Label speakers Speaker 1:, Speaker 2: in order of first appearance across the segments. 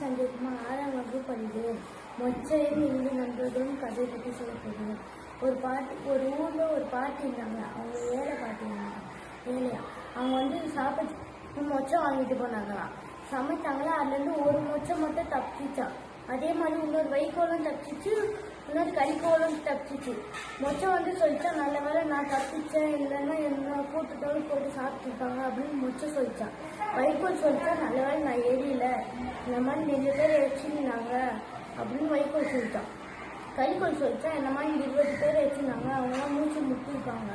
Speaker 1: சஞ்சய்குமார் ஆறாம் வகுப்பு படிக்கிறேன் மொச்சையும் இருந்து நண்பர்களும் கதை பற்றி சொல்லப்படுகிறேன் ஒரு பாட்டு ஒரு ஊரில் ஒரு பாட்டி இருந்தாங்க. அவங்க ஏழை பாட்டி இருந்தாங்க. ஏழையா அவங்க வந்து சாப்பிட்டு மொச்சம் வாங்கிட்டு போனாங்களாம் சமைச்சாங்களா? அதுலேருந்து ஒரு மொச்சம் மட்டும் தப்பிச்சான் அதே மாதிரி இன்னொரு வைக்கோலும் தப்பிச்சு இன்னொரு கடிக்கோலும் தப்பிச்சிச்சு மொச்சம் வந்து சொல்லித்தான் நல்ல வேலை நான் தப்பிச்சேன் இல்லைன்னா என்ன கூட்டத்தோடு போட்டு சாப்பிட்டுருக்காங்க அப்படின்னு மொச்சம் சொல்லித்தான் வைக்கோல் சொல்லித்தான் நல்ல வேலை நான் ஏறியில இந்த மாதிரி நிறைய பேர் வச்சுருந்தாங்க அப்படின்னு வைக்கோல் சொல்லிட்டான் கறிக்கோள் சொல்லித்தான் இந்த மாதிரி இருபது பேர் வச்சுருந்தாங்க அவங்களாம் மூச்சு முட்டிருக்காங்க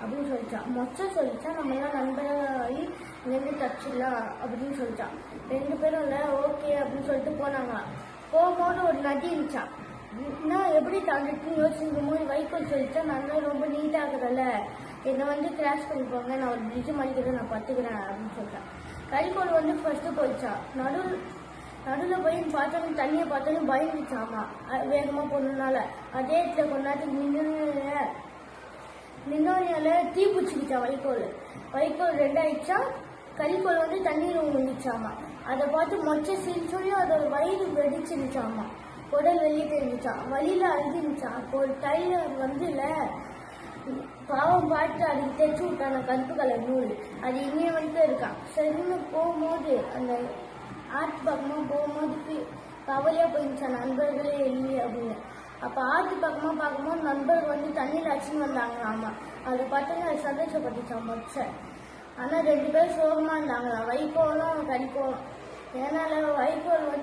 Speaker 1: அப்படின்னு சொல்லித்தான் மொச்சம் சொல்லித்தான் நம்மளாம் நண்பராகி இங்கேருந்து தப்பிச்சிடலாம் அப்படின்னு சொல்லிட்டான் ரெண்டு பேரும் இல்லை ஓகே அப்படின்னு சொல்லிட்டு போனாங்களாம் போகும்போது ஒரு நதி இருந்துச்சான் நான் எப்படி தாண்டிட்டுன்னு யோசிக்கும் போது வைக்கோல் சொல்லிச்சா நான் ரொம்ப நீட்டாகிறல என்னை வந்து கிராஷ் பண்ணி போங்க. நான் ஒரு பிரிட்ஜு மடிக்கிறத நான் பார்த்துக்கிறேன் அப்படின்னு சொல்லிட்டேன் கறிக்கோள் வந்து ஃபர்ஸ்ட்டு போயிடுச்சான் நடுவில் நடுவில் போய் பார்த்தோன்னு தண்ணியை பார்த்தோன்னு பயந்துச்சாமா வேகமாக போனதுனால. அதே இடத்துல கொண்டாட்டி நின்று நின்னோனியால தீ பிடிச்சிக்கிச்சான் வைக்கோல். வைக்கோல் ரெண்டாயிடுச்சா. கறிக்கோல் வந்து தண்ணீர் விழுந்துச்சாமா அதை பார்த்து மொச்ச சிரிச்சோடையும் அதோட வயிறு வெடிச்சிருச்சாமா. குடல் வெளியே இருந்துச்சான் வழியில அழுதுச்சான் அப்போ ஒரு டைலர் வந்துல பாவம் பாட்டு அது தைச்சு விட்டான. கருப்பு கலர் நூல். அது இங்கே வந்துட்டு இருக்கான். சரின்னு போகும்போது அந்த ஆர்ட் பக்கமாக போகும்போது பி- கவலையா நண்பர்களே இல்லை அப்படின்னு. அப்ப ஆர்ட் பக்கமா பார்க்கும்போது நண்பர்கள் வந்து தண்ணியில் அடிச்சுன்னு வந்தாங்க ஆமா அதை பார்த்து அது சந்தோஷப்பட்டுச்சான் மொச்சை. ஆனா ரெண்டு பேரும் சோகமா இருந்தாங்களாம். வைப்போம் கடிப்போம் ஏன்னால வைக்கோல் வந்து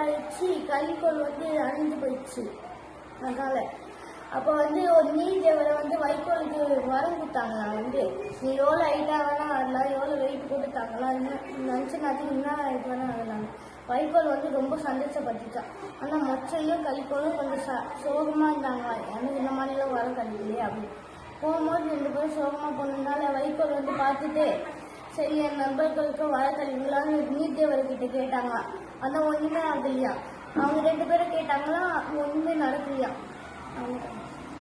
Speaker 1: ஆயிடுச்சு ரெண்டாயிடுச்சு வந்து அழிந்து போயிடுச்சு. அதனால. அப்போ வந்து ஒரு நீர் தேவரை வந்து வைக்கோலுக்கு வரம் கொடுத்தாங்களா வந்து? நீ எவ்வளோ ஹைட்டாக வேணா ஆடலாம் எவ்வளோ வெயிட் கொடுத்தாங்களா நினச்ச நேரத்துக்கு என்ன இது வேணா ஆடலாம் வைக்கோல் வந்து ரொம்ப சந்தோஷப்பட்டுச்சான் ஆனால் மொச்சையும் கலிக்கோலும் கொஞ்சம் ச சோகமாக இருந்தாங்க எனக்கு இந்த மாதிரிலாம் வரம் கிடைக்கலையே அப்படின்னு. போகும்போது ரெண்டு பேரும் சோகமாக போனதுனால வைக்கோல் வந்து பார்த்துட்டு சரி என் நண்பர்களுக்கும் வர கழிவுங்களான்னு நீர் கேட்டாங்க ஆனால் ஒன்றுமே ஆகலையா அவங்க ரெண்டு பேரும் கேட்டாங்களா? ஒன்றுமே நடக்கலையா? அவங்க